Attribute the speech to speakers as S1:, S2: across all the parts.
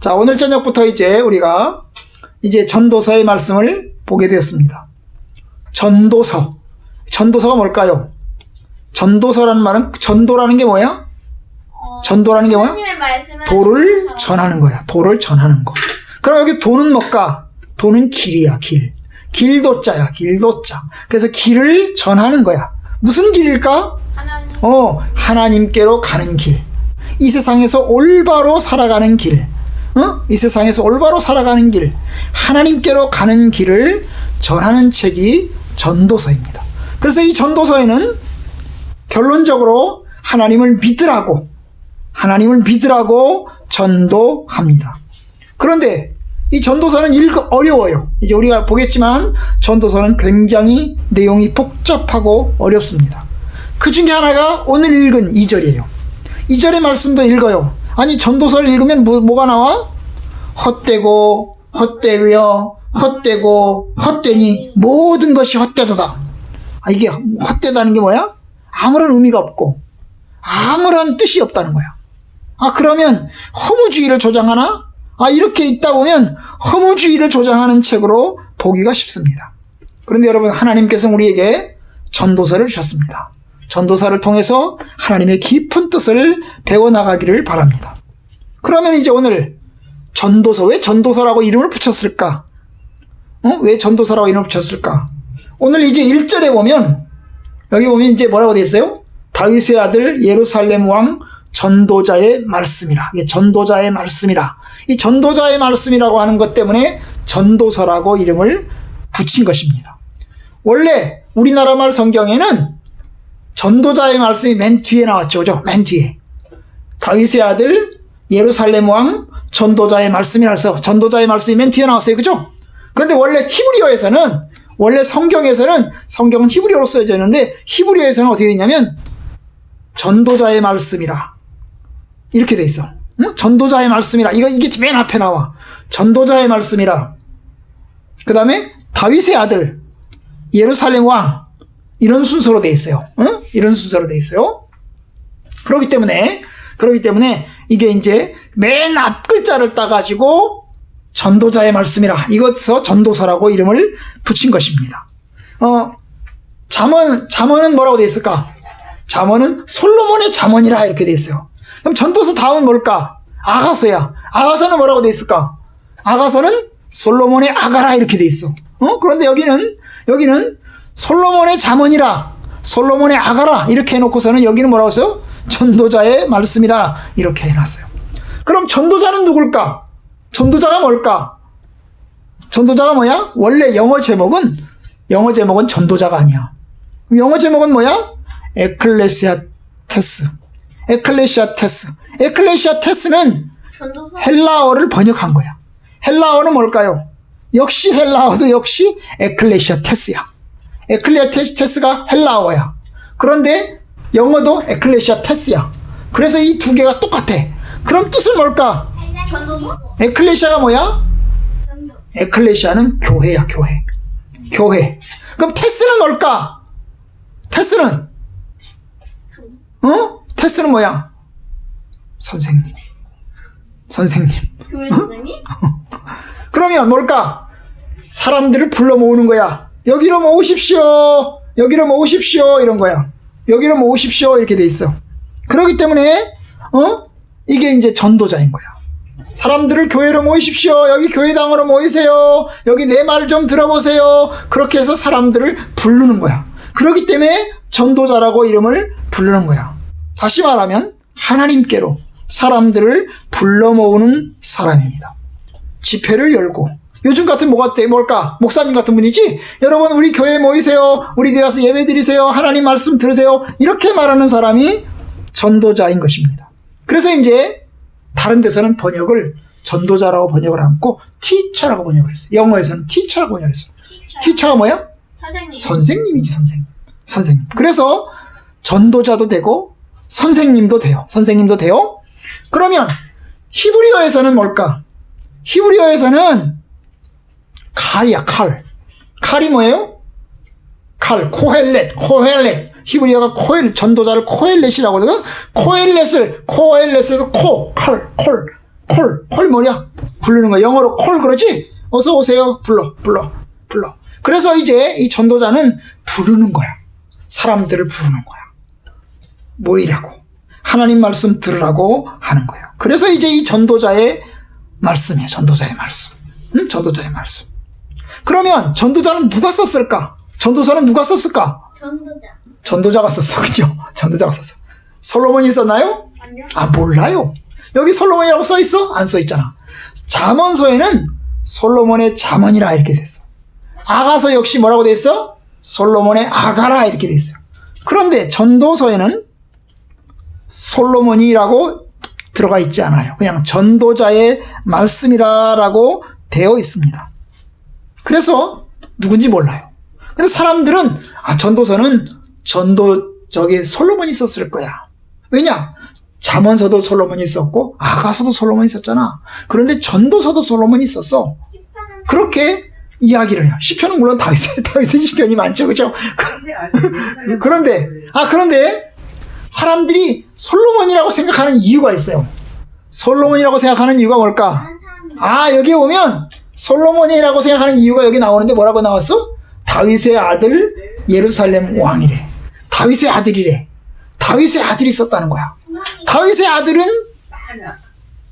S1: 자, 오늘 저녁부터 이제 우리가 이제 전도서의 말씀을 보게 되었습니다. 전도서. 전도서가 뭘까요? 전도서라는 말은 전도라는 게 뭐야?
S2: 어,
S1: 전도라는 게 뭐야? 도를 전하는 거야. 도를 전하는 거. 그럼 여기 도는 뭘까? 도는 길이야, 길. 길도자야, 길도자. 그래서 길을 전하는 거야. 무슨 길일까?
S2: 하나님
S1: 어, 하나님께로 가는 길. 이 세상에서 올바로 살아가는 길. 어? 이 세상에서 올바로 살아가는 길. 하나님께로 가는 길을 전하는 책이 전도서입니다. 그래서 이 전도서에는 결론적으로 하나님을 믿으라고, 하나님을 믿으라고 전도합니다. 그런데 이 전도서는 읽기 어려워요. 이제 우리가 보겠지만 전도서는 굉장히 내용이 복잡하고 어렵습니다. 그 중에 하나가 오늘 읽은 2절이에요. 2절의 말씀도 읽어요. 아니, 전도서를 읽으면 뭐, 뭐가 나와? 헛되고, 헛되며, 헛되고, 헛되니, 모든 것이 헛되도다. 아, 이게 헛되다는 게 뭐야? 아무런 의미가 없고, 아무런 뜻이 없다는 거야. 아, 그러면 허무주의를 조장하나? 아, 이렇게 있다 보면 허무주의를 조장하는 책으로 보기가 쉽습니다. 그런데 여러분, 하나님께서 우리에게 전도서를 주셨습니다. 전도서를 통해서 하나님의 깊은 뜻을 배워나가기를 바랍니다. 그러면 이제 오늘 전도서, 왜 전도서라고 이름을 붙였을까? 어? 왜 전도서라고 이름을 붙였을까? 오늘 이제 1절에 보면, 여기 보면 이제 뭐라고 돼 있어요? 다윗의 아들 예루살렘 왕 전도자의 말씀이라. 이게 전도자의 말씀이라. 이 전도자의 말씀이라고 하는 것 때문에 전도서라고 이름을 붙인 것입니다. 원래 우리나라 말 성경에는 전도자의 말씀이 맨 뒤에 나왔죠. 그죠? 맨 뒤에. 다윗의 아들 예루살렘 왕 전도자의 말씀이라서 전도자의 말씀이 맨 뒤에 나왔어요. 그죠? 그런데 원래 히브리어에서는 원래 성경에서는 성경은 히브리어로 써져 있는데 히브리어에서는 어떻게 되냐면 전도자의 말씀이라 이렇게 돼 있어. 응? 전도자의 말씀이라 이거 이게 맨 앞에 나와. 전도자의 말씀이라. 그 다음에 다윗의 아들 예루살렘 왕 이런 순서로 돼 있어요. 응? 이런 순서로 돼 있어요. 그렇기 때문에 그렇기 때문에 이게 이제 맨 앞 글자를 따가지고 전도자의 말씀이라 이것서 전도서라고 이름을 붙인 것입니다. 어 잠언 잠언은 뭐라고 돼 있을까? 잠언은 솔로몬의 잠언이라 이렇게 돼 있어요. 그럼 전도서 다음은 뭘까? 아가서야. 아가서는 뭐라고 돼 있을까? 아가서는 솔로몬의 아가라 이렇게 돼 있어. 어? 그런데 여기는 여기는 솔로몬의 잠언이라 솔로몬의 아가라 이렇게 해놓고서는 여기는 뭐라고 써요? 전도자의 말씀이라 이렇게 해놨어요. 그럼 전도자는 누굴까? 전도자가 뭘까? 전도자가 뭐야? 원래 영어 제목은 영어 제목은 전도자가 아니야. 영어 제목은 뭐야? 에클레시아테스. 에클레시아테스. 에클레시아테스는 헬라어를 번역한 거야. 헬라어는 뭘까요? 역시 헬라어도 역시 에클레시아테스야. 에클레시아테스가 헬라어야. 그런데 영어도 에클레시아 테스야. 그래서 이 두 개가 똑같아. 그럼 뜻은 뭘까? 에클레시아가 뭐야? 에클레시아는 교회야, 교회. 교회. 그럼 테스는 뭘까? 테스는 어? 테스는 뭐야? 선생님. 선생님.
S2: 교회 선생님
S1: 그러면 뭘까? 사람들을 불러 모으는 거야. 여기로 모으십시오. 여기로 모으십시오. 이런 거야. 여기로 모으십시오. 이렇게 돼 있어. 그렇기 때문에, 어? 이게 이제 전도자인 거야. 사람들을 교회로 모이십시오. 여기 교회당으로 모이세요. 여기 내말좀 들어보세요. 그렇게 해서 사람들을 부르는 거야. 그렇기 때문에 전도자라고 이름을 부르는 거야. 다시 말하면 하나님께로 사람들을 불러 모으는 사람입니다. 집회를 열고 요즘 같은 뭐 같아 뭘까? 목사님 같은 분이지? 여러분 우리 교회 모이세요. 우리 교회 와서 예배 드리세요. 하나님 말씀 들으세요. 이렇게 말하는 사람이 전도자인 것입니다. 그래서 이제 다른 데서는 번역을 전도자라고 번역을 않고 티처라고 번역을 했어요. 영어에서는 티처라고 번역을 했어요.
S2: 티처
S1: 티처가 뭐야?
S2: 선생님.
S1: 선생님이지 선생님. 선생님. 그래서 전도자도 되고 선생님도 돼요. 선생님도 돼요? 그러면 히브리어에서는 뭘까? 히브리어에서는 칼이야 칼 칼이 뭐예요 칼 코헬렛 코헬렛 히브리어가 코엘 전도자를 코헬렛이라고 하거든 코헬렛을 코헬렛에서 코 칼 콜 콜, 콜 뭐냐? 부르는 거. 영어로 콜 그러지? 어서 오세요. 불러, 불러, 불러. 그래서 이제 이 전도자는 부르는 거야. 사람들을 부르는 거야. 모이라고. 하나님 말씀 들으라고 하는 거예요. 그래서 이제 이 전도자의 말씀이에요. 전도자의 말씀. 응? 전도자의 말씀. 그러면 전도자는 누가 썼을까? 전도서는 누가 썼을까?
S2: 전도자.
S1: 전도자가 썼어. 그죠? 전도자가 썼어. 솔로몬이 썼나요?
S2: 아니요.
S1: 아, 몰라요. 여기 솔로몬이라고 써 있어? 안 써 있잖아. 잠언서에는 솔로몬의 잠언이라 이렇게 됐어. 아가서 역시 뭐라고 돼 있어? 솔로몬의 아가라 이렇게 돼 있어요. 그런데 전도서에는 솔로몬이라고 들어가 있지 않아요. 그냥 전도자의 말씀이라고 되어 있습니다. 그래서 누군지 몰라요. 근데 사람들은 아 전도서는 전도 저기 솔로몬이 썼을 거야. 왜냐? 잠언서도 솔로몬이 썼고 아가서도 솔로몬이 썼잖아. 그런데 전도서도 솔로몬이 썼어. 그렇게 이야기를 해요. 시편은 물론 다윗의 다윗의 시편이 많죠, 그죠? 그런데 아 그런데 사람들이 솔로몬이라고 생각하는 이유가 있어요. 솔로몬이라고 생각하는 이유가 뭘까? 아 여기 오면 솔로몬이라고 생각하는 이유가 여기 나오는데 뭐라고 나왔어? 다윗의 아들 예루살렘 왕이래. 다윗의 아들이래. 다윗의 아들이 썼다는 거야. 다윗의 아들은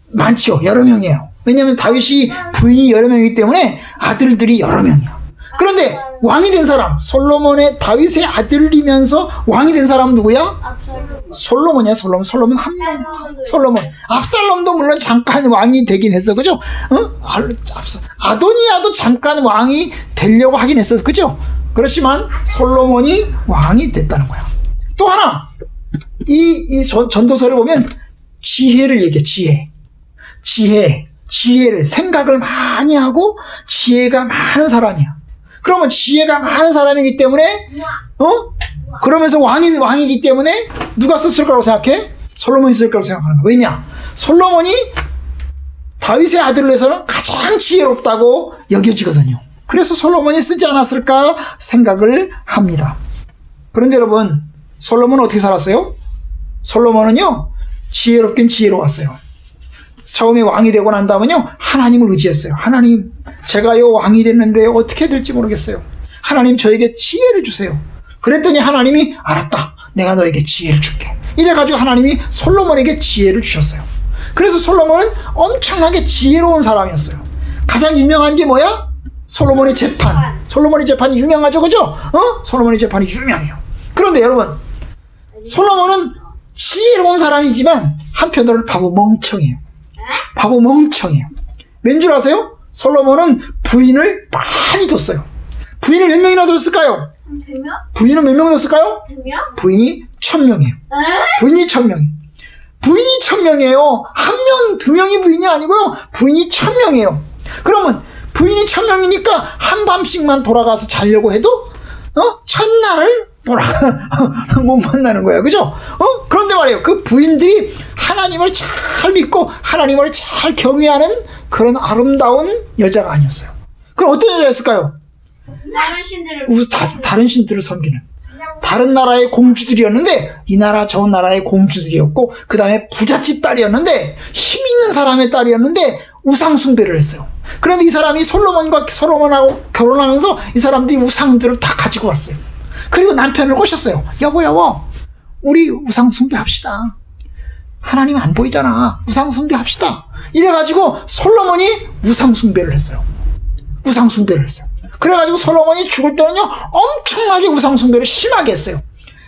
S1: 많죠. 여러 명이에요. 왜냐하면 다윗이 부인이 여러 명이기 때문에 아들들이 여러 명이야. 그런데 왕이 된 사람, 솔로몬의 다윗의 아들이면서 왕이 된 사람은 누구야? 솔로몬이야, 솔로몬. 솔로몬 한 명. 솔로몬. 압살롬도 물론 잠깐 왕이 되긴 했어. 그죠? 어? 아도니아도 잠깐 왕이 되려고 하긴 했어. 그죠? 그렇지만 솔로몬이 왕이 됐다는 거야. 또 하나. 이, 이 전- 전도서를 보면 지혜를 얘기해, 지혜. 지혜, 지혜를, 생각을 많이 하고 지혜가 많은 사람이야. 그러면 지혜가 많은 사람이기 때문에, 어? 그러면서 왕이, 왕이기 때문에 누가 썼을 거라고 생각해? 솔로몬이 쓸 거라고 생각하는 거야. 왜냐? 솔로몬이 다윗의 아들을 해서는 가장 지혜롭다고 여겨지거든요. 그래서 솔로몬이 쓰지 않았을까 생각을 합니다. 그런데 여러분, 솔로몬은 어떻게 살았어요? 솔로몬은요, 지혜롭긴 지혜로웠어요. 처음에 왕이 되고 난 다음은요, 하나님을 의지했어요. 하나님, 제가요, 왕이 됐는데 어떻게 될지 모르겠어요. 하나님, 저에게 지혜를 주세요. 그랬더니 하나님이, 알았다. 내가 너에게 지혜를 줄게. 이래가지고 하나님이 솔로몬에게 지혜를 주셨어요. 그래서 솔로몬은 엄청나게 지혜로운 사람이었어요. 가장 유명한 게 뭐야? 솔로몬의 재판. 솔로몬의 재판이 유명하죠, 그죠? 어? 솔로몬의 재판이 유명해요. 그런데 여러분, 솔로몬은 지혜로운 사람이지만 한편으로는 바보 멍청해요. 바보 멍청해요. 왠 줄 아세요? 솔로몬은 부인을 많이 뒀어요. 부인을 몇 명이나 뒀을까요?
S2: 한 100명?
S1: 부인은 몇명 뒀을까요?
S2: 100명?
S1: 부인이 천 명이에요. 부인이 천 명이에요. 부인이 천 명이에요. 한 명, 두 명이 부인이 아니고요. 부인이 천 명이에요. 그러면 부인이 천 명이니까 한 밤씩만 돌아가서 자려고 해도 어 첫날을 돌아 못 만나는 거예요. 그죠? 어 그런데 말이에요. 그 부인들이 하나님을 잘 믿고 하나님을 잘 경외하는 그런 아름다운 여자가 아니었어요. 그럼 어떤 여자였을까요?
S2: 다른 신들을
S1: 우스 다, 다른 신들을 섬기는 다른 나라의 공주들이었는데 이 나라 저 나라의 공주들이었고 그 다음에 부잣집 딸이었는데 힘 있는 사람의 딸이었는데 우상 숭배를 했어요. 그런데 이 사람이 솔로몬과 솔로몬하고 결혼하면서 이 사람들이 우상들을 다 가지고 왔어요. 그리고 남편을 꼬셨어요. 여보 여보 우리 우상 숭배합시다. 하나님 안 보이잖아. 우상 숭배합시다. 이래가지고 솔로몬이 우상 숭배를 했어요. 우상 숭배를 했어요. 그래가지고 솔로몬이 죽을 때는요 엄청나게 우상 숭배를 심하게 했어요.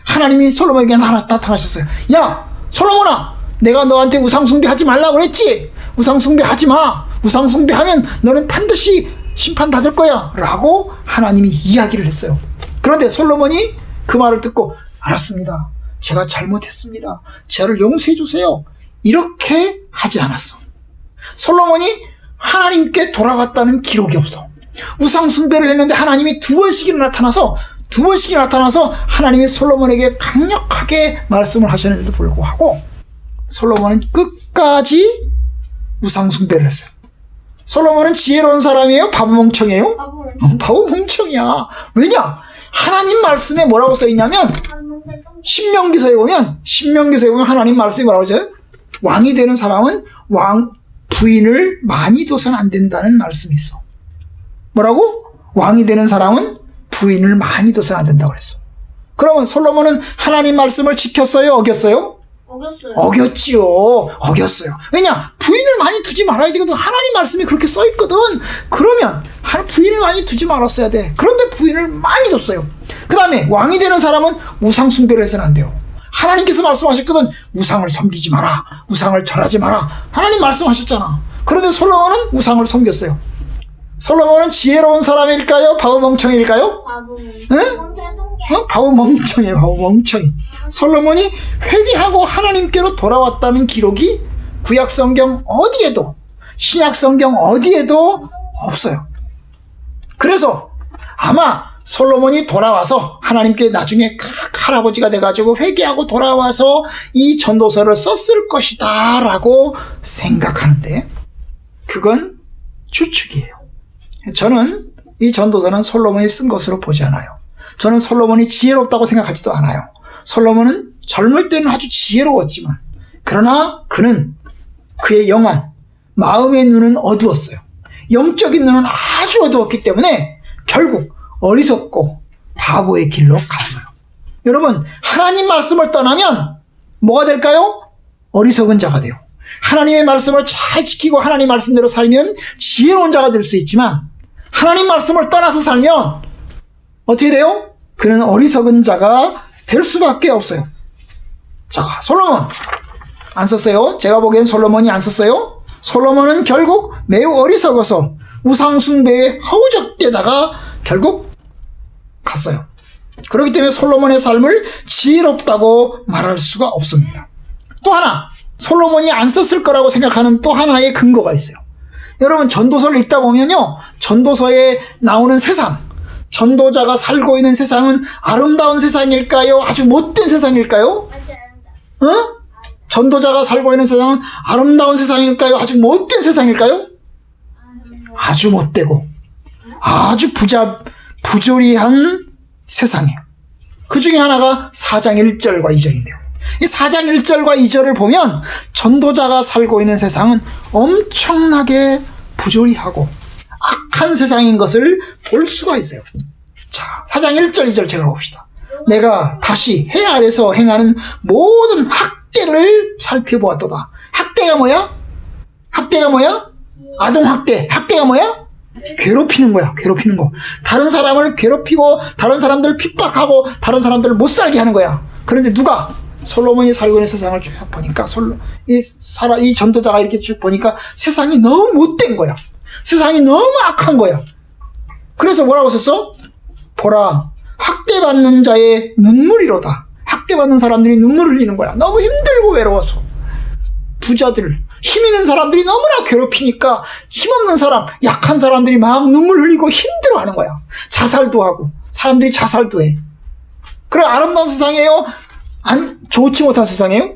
S1: 하나님이 솔로몬에게 나타- 나타나셨어요. 야 솔로몬아, 내가 너한테 우상 숭배 하지 말라고 그랬지. 우상 숭배 하지 마. 우상 숭배 하면 너는 반드시 심판 받을 거야.라고 하나님이 이야기를 했어요. 그런데 솔로몬이 그 말을 듣고 알았습니다. 제가 잘못했습니다. 저를 용서해 주세요. 이렇게 하지 않았어. 솔로몬이 하나님께 돌아갔다는 기록이 없어. 우상 숭배를 했는데 하나님이 두 번씩이나 나타나서 두 번씩이나 나타나서 하나님이 솔로몬에게 강력하게 말씀을 하셨는데도 불구하고 솔로몬은 끝까지 우상 숭배를 했어요. 솔로몬은 지혜로운 사람이에요? 바보 멍청이에요?
S2: 바보
S1: 어, 멍청이야. 왜냐? 하나님 말씀에 뭐라고 써 있냐면 신명기서에 보면 신명기서에 보면 하나님 말씀이 뭐라고 하죠? 왕이 되는 사람은 왕 부인을 많이 둬서는 안 된다는 말씀이 있어. 뭐라고? 왕이 되는 사람은 부인을 많이 둬서는 안 된다고 그랬어. 그러면 솔로몬은 하나님 말씀을 지켰어요? 어겼어요?
S2: 어겼어요.
S1: 어겼지요. 어겼어요. 왜냐? 부인을 많이 두지 말아야 되거든. 하나님 말씀이 그렇게 써 있거든. 그러면 하- 부인을 많이 두지 말았어야 돼. 그런데 부인을 많이 뒀어요. 그 다음에 왕이 되는 사람은 우상 숭배를 해서는 안 돼요. 하나님께서 말씀하셨거든. 우상을 섬기지 마라. 우상을 절하지 마라. 하나님 말씀하셨잖아. 그런데 솔로몬은 우상을 섬겼어요. 솔로몬은 지혜로운 사람일까요? 바보 멍청일까요?
S2: 바보는.
S1: 응? 어? 바보 멍청이 바보 멍청이 솔로몬이 회개하고 하나님께로 돌아왔다는 기록이 구약 성경 어디에도 신약 성경 어디에도 없어요 그래서 아마 솔로몬이 돌아와서 하나님께 나중에 크- 할아버지가 돼가지고 회개하고 돌아와서 이 전도서를 썼을 것이다 라고 생각하는데 그건 추측이에요 저는 이 전도서는 솔로몬이 쓴 것으로 보지 않아요. 저는 솔로몬이 지혜롭다고 생각하지도 않아요. 솔로몬은 젊을 때는 아주 지혜로웠지만, 그러나 그는 그의 영안, 마음의 눈은 어두웠어요. 영적인 눈은 아주 어두웠기 때문에 결국 어리석고 바보의 길로 갔어요. 여러분, 하나님 말씀을 떠나면 뭐가 될까요? 어리석은 자가 돼요. 하나님의 말씀을 잘 지키고 하나님 말씀대로 살면 지혜로운 자가 될 수 있지만 하나님 말씀을 떠나서 살면 어떻게 돼요? 그는 어리석은 자가 될 수밖에 없어요. 자, 솔로몬 안 썼어요. 제가 보기엔 솔로몬이 안 썼어요. 솔로몬은 결국 매우 어리석어서 우상숭배에 허우적대다가 결국 갔어요. 그렇기 때문에 솔로몬의 삶을 지혜롭다고 말할 수가 없습니다. 또 하나, 솔로몬이 안 썼을 거라고 생각하는 또 하나의 근거가 있어요. 여러분, 전도서를 읽다 보면요, 전도서에 나오는 세상, 전도자가 살고 있는 세상은 아름다운 세상일까요? 아주 못된 세상일까요? 어? 전도자가 살고 있는 세상은 아름다운 세상일까요? 아주 못된 세상일까요? 아주 못되고 아주 부자 부조리한 세상이에요. 그 중에 하나가 4장 1절과 2절인데요. 이 4장 1절과 2절을 보면 전도자가 살고 있는 세상은 엄청나게 부조리하고 악한 세상인 것을 볼 수가 있어요. 자, 4장 1절, 2절 제가 봅시다. 내가 다시 해 아래서 행하는 모든 학대를 살펴보았도다. 학대가 뭐야? 학대가 뭐야? 아동 학대. 학대가 뭐야? 괴롭히는 거야. 괴롭히는 거. 다른 사람을 괴롭히고 다른 사람들을 핍박하고 다른 사람들을 못 살게 하는 거야. 그런데 누가 솔로몬이 살고 있는 세상을 쭉 보니까 솔로 이 사람 이 전도자가 이렇게 쭉 보니까 세상이 너무 못된 거야. 세상이 너무 악한 거야. 그래서 뭐라고 썼어? 보라 학대받는 자의 눈물이로다. 학대받는 사람들이 눈물 흘리는 거야. 너무 힘들고 외로워서. 부자들, 힘 있는 사람들이 너무나 괴롭히니까 힘없는 사람, 약한 사람들이 막 눈물 흘리고 힘들어 하는 거야. 자살도 하고, 사람들이 자살도 해. 그래, 아름다운 세상이에요? 안, 좋지 못한 세상이에요?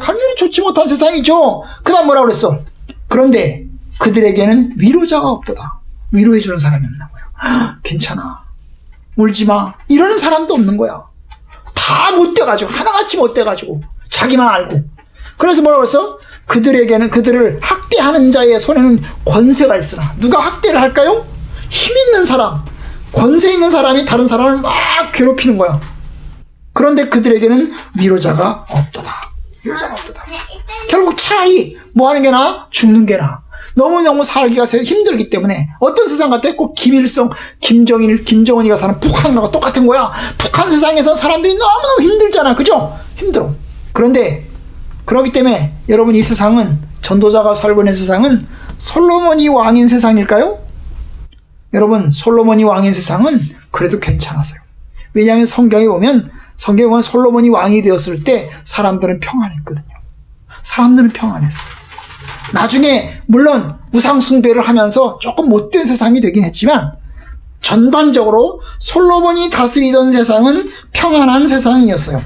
S1: 당연히 좋지 못한 세상이죠. 그 다음 뭐라 그랬어? 그런데 그들에게는 위로자가 없도다. 위로해 주는 사람이 없는 거야. 괜찮아. 울지 마. 이러는 사람도 없는 거야. 다 못돼가지고, 하나같이 못돼가지고, 자기만 알고. 그래서 뭐라고 했어? 그들에게는, 그들을 학대하는 자의 손에는 권세가 있으나, 누가 학대를 할까요? 힘 있는 사람, 권세 있는 사람이 다른 사람을 막 괴롭히는 거야. 그런데 그들에게는 위로자가 없도다. 위로자가 없도다. 결국 차라리 뭐 하는 게 나아? 죽는 게 나아. 너무너무 살기가 세- 힘들기 때문에 어떤 세상 같아? 꼭 김일성, 김정일, 김정은이가 사는 북한과 똑같은 거야. 북한 세상에서 사람들이 너무너무 힘들잖아. 그죠? 힘들어. 그런데 그렇기 때문에 여러분 이 세상은 전도자가 살고 있는 세상은 솔로몬이 왕인 세상일까요? 여러분 솔로몬이 왕인 세상은 그래도 괜찮았어요. 왜냐하면 성경에 보면 보면 솔로몬이 왕이 되었을 때 사람들은 평안했거든요. 사람들은 평안했어요. 나중에 물론 우상 숭배를 하면서 조금 못된 세상이 되긴 했지만 전반적으로 솔로몬이 다스리던 세상은 평안한 세상이었어요.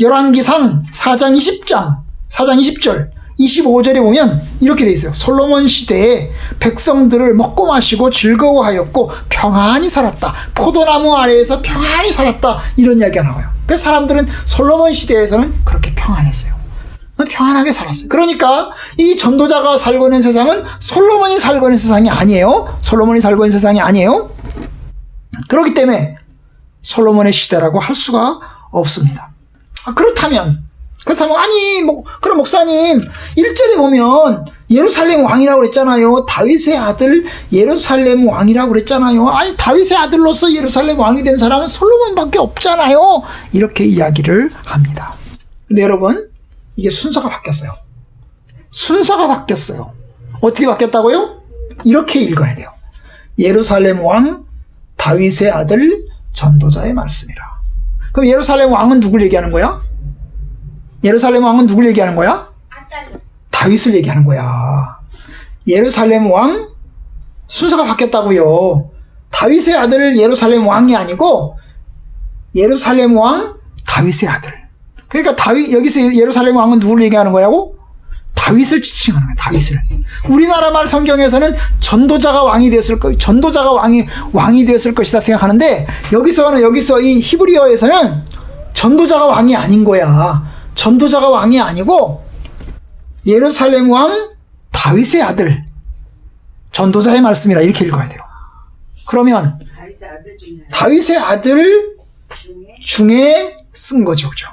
S1: 열왕기상 4장 20장 4장 20절 25절에 보면 이렇게 돼 있어요. 솔로몬 시대에 백성들을 먹고 마시고 즐거워하였고 평안히 살았다. 포도나무 아래에서 평안히 살았다. 이런 이야기가 나와요. 그 사람들은 솔로몬 시대에서는 그렇게 평안했어요. 어? 평안하게 살았어요. 그러니까 이 전도자가 살고 있는 세상은 솔로몬이 살고 있는 세상이 아니에요. 솔로몬이 살고 있는 세상이 아니에요. 그렇기 때문에 솔로몬의 시대라고 할 수가 없습니다. 아, 그렇다면 그렇다면 아니 뭐 그럼 목사님 1절에 보면 예루살렘 왕이라고 그랬잖아요. 다윗의 아들 예루살렘 왕이라고 그랬잖아요. 아니 다윗의 아들로서 예루살렘 왕이 된 사람은 솔로몬밖에 없잖아요. 이렇게 이야기를 합니다. 근데 여러분 이게 순서가 바뀌었어요. 순서가 바뀌었어요. 어떻게 바뀌었다고요? 이렇게 읽어야 돼요. 예루살렘 왕 다윗의 아들 전도자의 말씀이라. 그럼 예루살렘 왕은 누굴 얘기하는 거야? 예루살렘 왕은 누굴 얘기하는 거야? 다윗을 얘기하는 거야. 예루살렘 왕 순서가 바뀌었다고요. 다윗의 아들 예루살렘 왕이 아니고 예루살렘 왕 다윗의 아들. 그러니까 다윗 여기서 예루살렘 왕은 누구를 얘기하는 거냐고? 다윗을 지칭하는 거야. 다윗을. 우리나라 말 성경에서는 전도자가 왕이 되었을 거, 전도자가 왕이 왕이 되었을 것이다 생각하는데 여기서는 여기서 이 히브리어에서는 전도자가 왕이 아닌 거야. 전도자가 왕이 아니고 예루살렘 왕 다윗의 아들 전도자의 말씀이라 이렇게 읽어야 돼요. 그러면
S3: 다윗의 아들 중에
S1: 쓴 거죠, 그죠?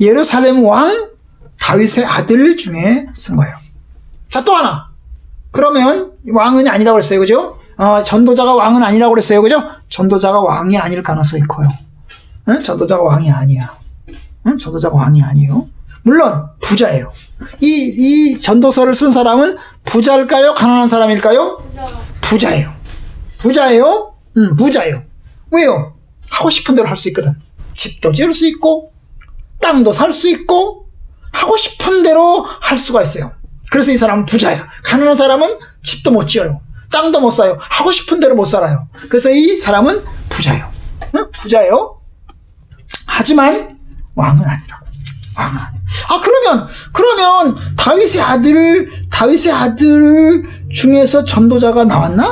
S1: 예루살렘 왕 다윗의 아들 중에 쓴 거예요. 자, 또 하나. 그러면 왕은 아니라고 그랬어요, 그죠? 어, 전도자가 왕은 아니라고 그랬어요, 그죠? 전도자가 왕이 아닐 가능성이 커요. 응? 전도자가 왕이 아니야. 응? 전도자가 왕이 아니에요. 물론 부자예요. 이, 이 전도서를 쓴 사람은 부자일까요? 가난한 사람일까요? 부자 예요. 부자예요? 응, 부자예요. 왜요? 하고 싶은 대로 할 수 있거든. 집도 지을 수 있고, 땅도 살 수 있고, 하고 싶은 대로 할 수가 있어요. 그래서 이 사람은 부자야. 가난한 사람은 집도 못 지어요. 땅도 못 사요. 하고 싶은 대로 못 살아요. 그래서 이 사람은 부자예요. 응? 부자예요. 하지만 왕은 아니라고. 왕은 아니. 아 그러면 그러면 다윗의 아들 다윗의 아들 중에서 전도자가 나왔나?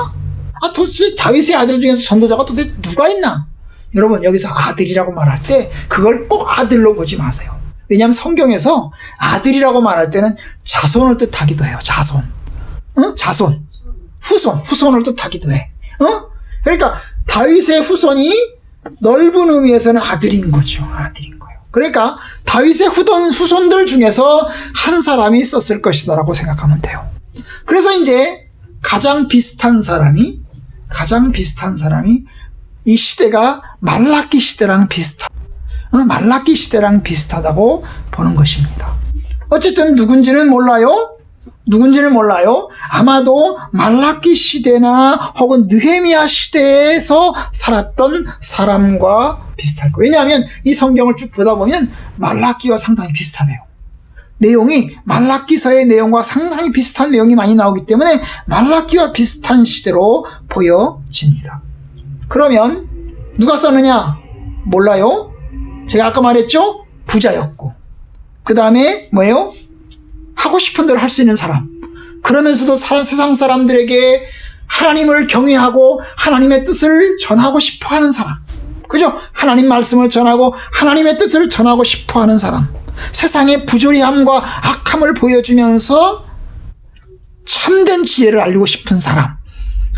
S1: 아 도대체 다윗의 아들 중에서 전도자가 도대체 누가 있나? 여러분 여기서 아들이라고 말할 때 그걸 꼭 아들로 보지 마세요. 왜냐하면 성경에서 아들이라고 말할 때는 자손을 뜻하기도 해요. 자손, 어? 자손, 후손, 후손을 뜻하기도 해. 어? 그러니까 다윗의 후손이 넓은 의미에서는 아들인 거죠. 아들인 거예요. 그러니까 다윗의 후손 후손들 중에서 한 사람이 썼을 것이다라고 생각하면 돼요. 그래서 이제 가장 비슷한 사람이 가장 비슷한 사람이 이 시대가 말라기 시대랑 비슷한 어, 말라기 시대랑 비슷하다고 보는 것입니다. 어쨌든 누군지는 몰라요. 누군지는 몰라요. 아마도 말라기 시대나 혹은 느헤미야 시대에서 살았던 사람과 비슷할 거예요. 왜냐하면 이 성경을 쭉 보다 보면 말라기와 상당히 비슷하대요. 내용이 말라기서의 내용과 상당히 비슷한 내용이 많이 나오기 때문에 말라기와 비슷한 시대로 보여집니다. 그러면 누가 썼느냐? 몰라요. 제가 아까 말했죠? 부자였고. 그 다음에 뭐예요? 하고 싶은 대로 할 수 있는 사람. 그러면서도 사- 세상 사람들에게 하나님을 경외하고 하나님의 뜻을 전하고 싶어 하는 사람. 그죠? 하나님 말씀을 전하고 하나님의 뜻을 전하고 싶어 하는 사람. 세상의 부조리함과 악함을 보여주면서 참된 지혜를 알리고 싶은 사람.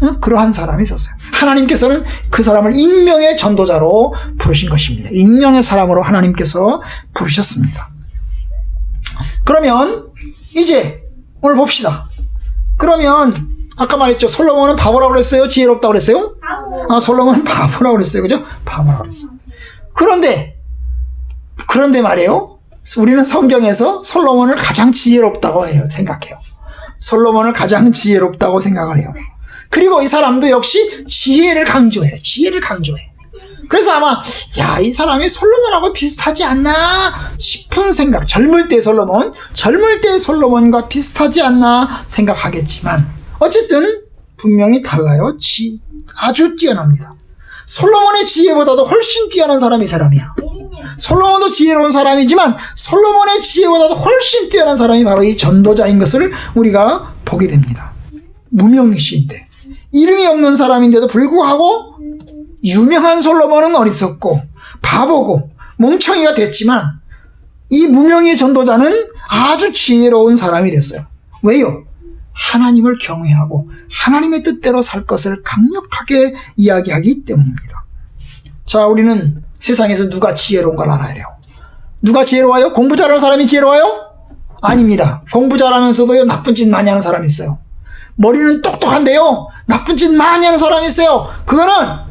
S1: 어? 그러한 사람이 있었어요. 하나님께서는 그 사람을 익명의 전도자로 부르신 것입니다. 익명의 사람으로 하나님께서 부르셨습니다. 그러면 이제 오늘 봅시다. 그러면 아까 말했죠. 솔로몬은 바보라고 그랬어요? 지혜롭다고 그랬어요? 아, 솔로몬은 바보라고 그랬어요. 그죠? 바보라고 그랬어요. 그런데 그런데 말이에요. 우리는 성경에서 솔로몬을 가장 지혜롭다고 해요. 생각해요. 솔로몬을 가장 지혜롭다고 생각을 해요. 그리고 이 사람도 역시 지혜를 강조해요. 지혜를 강조해. 그래서 아마 야 이 사람이 솔로몬하고 비슷하지 않나 싶은 생각 젊을 때 솔로몬 젊을 때 솔로몬과 비슷하지 않나 생각하겠지만 어쨌든 분명히 달라요. 지 아주 뛰어납니다. 솔로몬의 지혜보다도 훨씬 뛰어난 사람이 이 사람이야. 솔로몬도 지혜로운 사람이지만 솔로몬의 지혜보다도 훨씬 뛰어난 사람이 바로 이 전도자인 것을 우리가 보게 됩니다. 무명시인데. 이름이 없는 사람인데도 불구하고 유명한 솔로몬은 어리석고 바보고 멍청이가 됐지만 이 무명의 전도자는 아주 지혜로운 사람이 됐어요. 왜요? 하나님을 경외하고 하나님의 뜻대로 살 것을 강력하게 이야기하기 때문입니다. 자, 우리는 세상에서 누가 지혜로운 걸 알아야 돼요. 누가 지혜로워요? 공부 잘하는 사람이 지혜로워요? 아닙니다. 공부 잘하면서도 나쁜 짓 많이 하는 사람이 있어요. 머리는 똑똑한데요. 나쁜 짓 많이 하는 사람이 있어요. 그거는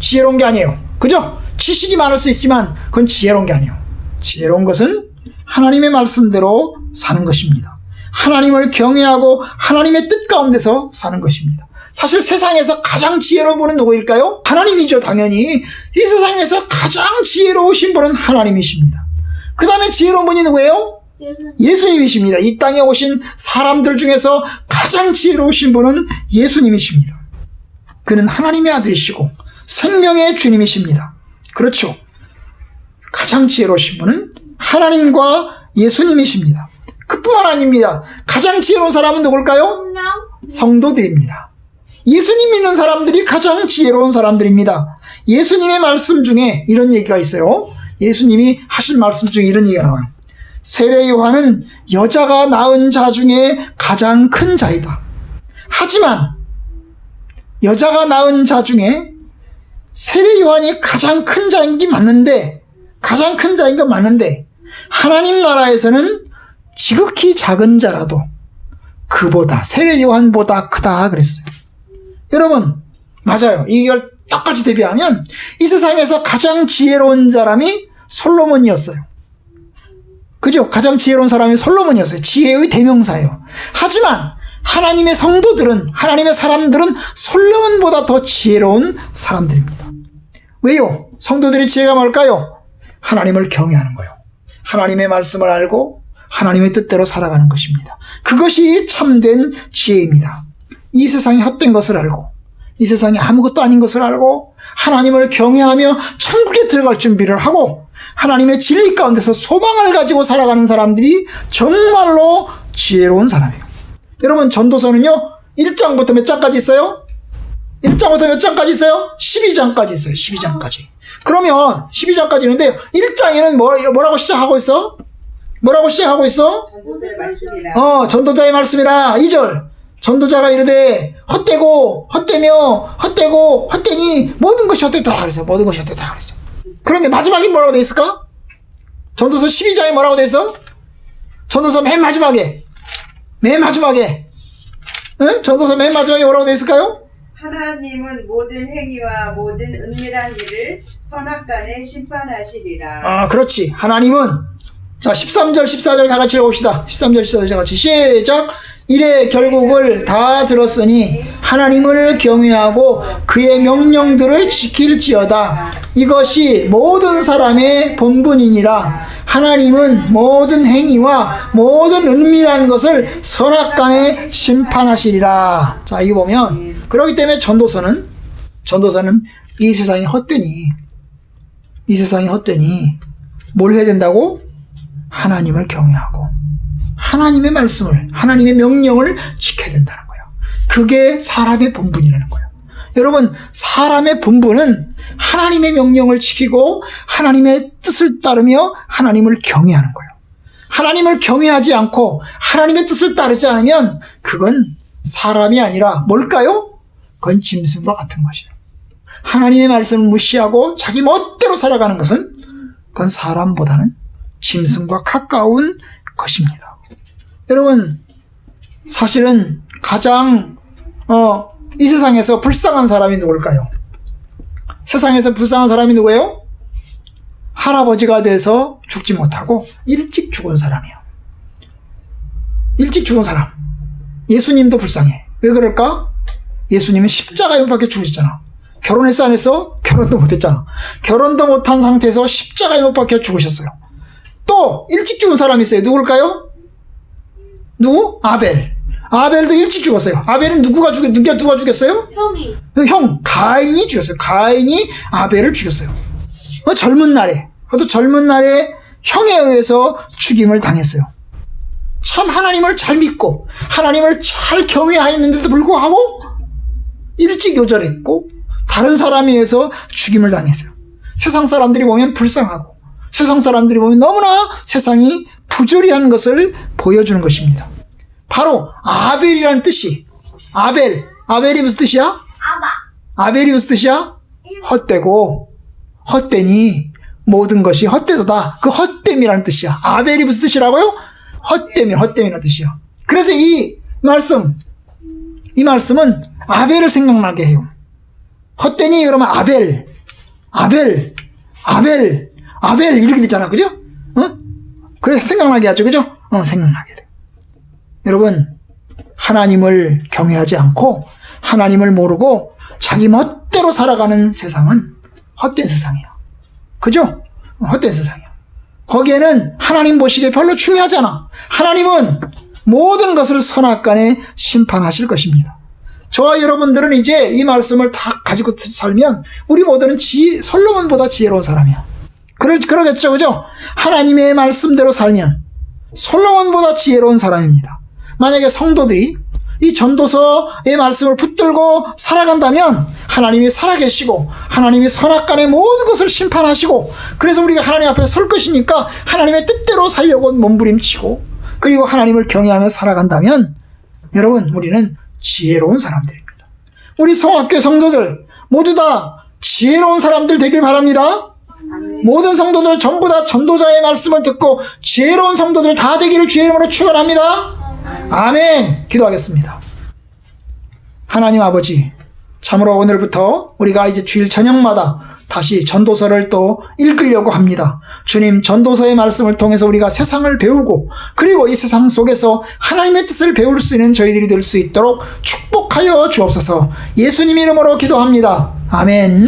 S1: 지혜로운 게 아니에요. 그죠? 지식이 많을 수 있지만 그건 지혜로운 게 아니에요. 지혜로운 것은 하나님의 말씀대로 사는 것입니다. 하나님을 경외하고 하나님의 뜻 가운데서 사는 것입니다. 사실 세상에서 가장 지혜로운 분은 누구일까요? 하나님이죠, 당연히. 이 세상에서 가장 지혜로우신 분은 하나님이십니다. 그 다음에 지혜로운 분이 누구예요? 예수 님이십니다. 이 땅에 오신 사람들 중에서 가장 지혜로우신 분은 예수님이십니다. 그는 하나님의 아들이시고 생명의 주님이십니다. 그렇죠. 가장 지혜로우신 분은 하나님과 예수님이십니다. 그뿐만 아닙니다. 가장 지혜로운 사람은 누굴까요? 성도들입니다. 예수님 믿는 사람들이 가장 지혜로운 사람들입니다. 예수님의 말씀 중에 이런 얘기가 있어요. 예수님이 하신 말씀 중에 이런 얘기가 나와요. 세례 요한은 여자가 낳은 자 중에 가장 큰 자이다. 하지만 여자가 낳은 자 중에 세례 요한이 가장 큰 자인 게 맞는데 가장 큰 자인 건 맞는데 하나님 나라에서는 지극히 작은 자라도 그보다 세례 요한보다 크다 그랬어요. 여러분 맞아요. 이걸 똑같이 대비하면 이 세상에서 가장 지혜로운 사람이 솔로몬이었어요. 그죠? 가장 지혜로운 사람이 솔로몬이었어요. 지혜의 대명사예요. 하지만 하나님의 성도들은 하나님의 사람들은 솔로몬보다 더 지혜로운 사람들입니다. 왜요? 성도들의 지혜가 뭘까요? 하나님을 경외하는 거예요. 하나님의 말씀을 알고 하나님의 뜻대로 살아가는 것입니다. 그것이 참된 지혜입니다. 이 세상이 헛된 것을 알고 이 세상이 아무것도 아닌 것을 알고 하나님을 경외하며 천국에 들어갈 준비를 하고 하나님의 진리 가운데서 소망을 가지고 살아가는 사람들이 정말로 지혜로운 사람이에요. 여러분 전도서는요 1장부터 몇 장까지 있어요? 1장부터 몇 장까지 있어요? 12장까지 있어요. 12장까지. 그러면 12장까지 있는데 1장에는 뭐, 뭐라고 시작하고 있어? 뭐라고 시작하고 있어?
S3: 전도자의 말씀이라
S1: 어, 전도자의 말씀이라 2절. 전도자가 이르되 헛되고 헛되며 헛되고 헛되니 모든 것이 헛되다 그랬어. 모든 것이 헛되다 그랬어. 그런데 마지막에 뭐라고 돼 있을까? 전도서 12장에 뭐라고 돼 있어? 전도서 맨 마지막에 맨 마지막에 응? 전도서 맨 마지막에 뭐라고 돼 있을까요?
S3: 하나님은 모든 행위와 모든 은밀한 일을 선악간에 심판하시리라
S1: 아, 그렇지. 하나님은 자, 13절, 14절 다 같이 읽어봅시다. 13절, 14절 다 같이 시작. 이래 결국을 다 들었으니 하나님을 경외하고 그의 명령들을 지킬지어다. 이것이 모든 사람의 본분이니라. 하나님은 모든 행위와 모든 은밀한 것을 선악간에 심판하시리라. 자, 이거 보면 그렇기 때문에 전도서는 전도서는 이 세상이 헛되니 이 세상이 헛되니 뭘 해야 된다고? 하나님을 경외하고 하나님의 말씀을 하나님의 명령을 지켜야 된다는 거예요. 그게 사람의 본분이라는 거예요. 여러분 사람의 본분은 하나님의 명령을 지키고 하나님의 뜻을 따르며 하나님을 경외하는 거예요. 하나님을 경외하지 않고 하나님의 뜻을 따르지 않으면 그건 사람이 아니라 뭘까요? 그건 짐승과 같은 것이에요. 하나님의 말씀을 무시하고 자기 멋대로 살아가는 것은 그건 사람보다는 짐승과 가까운 것입니다. 여러분, 사실은 가장, 어, 이 세상에서 불쌍한 사람이 누굴까요? 세상에서 불쌍한 사람이 누구예요? 할아버지가 돼서 죽지 못하고 일찍 죽은 사람이에요. 일찍 죽은 사람. 예수님도 불쌍해. 왜 그럴까? 예수님은 십자가에 못 박혀 죽으셨잖아. 결혼했어 안 했어? 결혼도 못했잖아. 결혼도 못한 상태에서 십자가에 못 박혀 죽으셨어요. 또 일찍 죽은 사람이 있어요. 누굴까요? 누구? 아벨. 아벨도 일찍 죽었어요. 아벨은 누구가 죽였 누가 누가 죽였어요?
S2: 형이
S1: 형 가인이 죽였어요. 가인이 아벨을 죽였어요. 어, 젊은 날에 그것도 젊은 날에 형에 의해서 죽임을 당했어요. 참 하나님을 잘 믿고 하나님을 잘 경외하였는데도 불구하고 일찍 요절했고 다른 사람에 의해서 죽임을 당했어요. 세상 사람들이 보면 불쌍하고 세상 사람들이 보면 너무나 세상이 부조리한 것을 보여주는 것입니다. 바로 아벨이라는 뜻이 아벨 아벨이 무슨 뜻이야?
S2: 아바.
S1: 아벨이 무슨 뜻이야? 헛되고 헛되니 모든 것이 헛되도다. 그 헛됨이라는 뜻이야. 아벨이 무슨 뜻이라고요? 헛됨이 헛됨이라는 뜻이야. 그래서 이 말씀 이 말씀은 아벨을 생각나게 해요. 헛되니 그러면 아벨 아벨 아벨 아벨 이렇게 되잖아. 그죠? 어? 그래 생각나게 하죠. 그죠? 어, 생각나게 돼. 여러분 하나님을 경외하지 않고 하나님을 모르고 자기 멋대로 살아가는 세상은 헛된 세상이야. 그죠? 어, 헛된 세상이야. 거기에는 하나님 보시기에 별로 중요하잖아. 하나님은 모든 것을 선악간에 심판하실 것입니다. 저와 여러분들은 이제 이 말씀을 다 가지고 살면 우리 모두는 지, 솔로몬보다 지혜로운 사람이야. 그럴, 그러겠죠. 그죠? 하나님의 말씀대로 살면 솔로몬보다 지혜로운 사람입니다. 만약에 성도들이 이 전도서의 말씀을 붙들고 살아간다면 하나님이 살아계시고 하나님이 선악간의 모든 것을 심판하시고 그래서 우리가 하나님 앞에 설 것이니까 하나님의 뜻대로 살려고 몸부림치고 그리고 하나님을 경외하며 살아간다면 여러분 우리는 지혜로운 사람들입니다. 우리 성학교 성도들 모두 다 지혜로운 사람들 되길 바랍니다. 모든 성도들 전부 다 전도자의 말씀을 듣고 지혜로운 성도들 다 되기를 주의 이름으로 축원합니다. 아멘. 기도하겠습니다. 하나님 아버지, 참으로 오늘부터 우리가 이제 주일 저녁마다 다시 전도서를 또 읽으려고 합니다. 주님, 전도서의 말씀을 통해서 우리가 세상을 배우고, 그리고 이 세상 속에서 하나님의 뜻을 배울 수 있는 저희들이 될 수 있도록 축복하여 주옵소서. 예수님 이름으로 기도합니다. 아멘.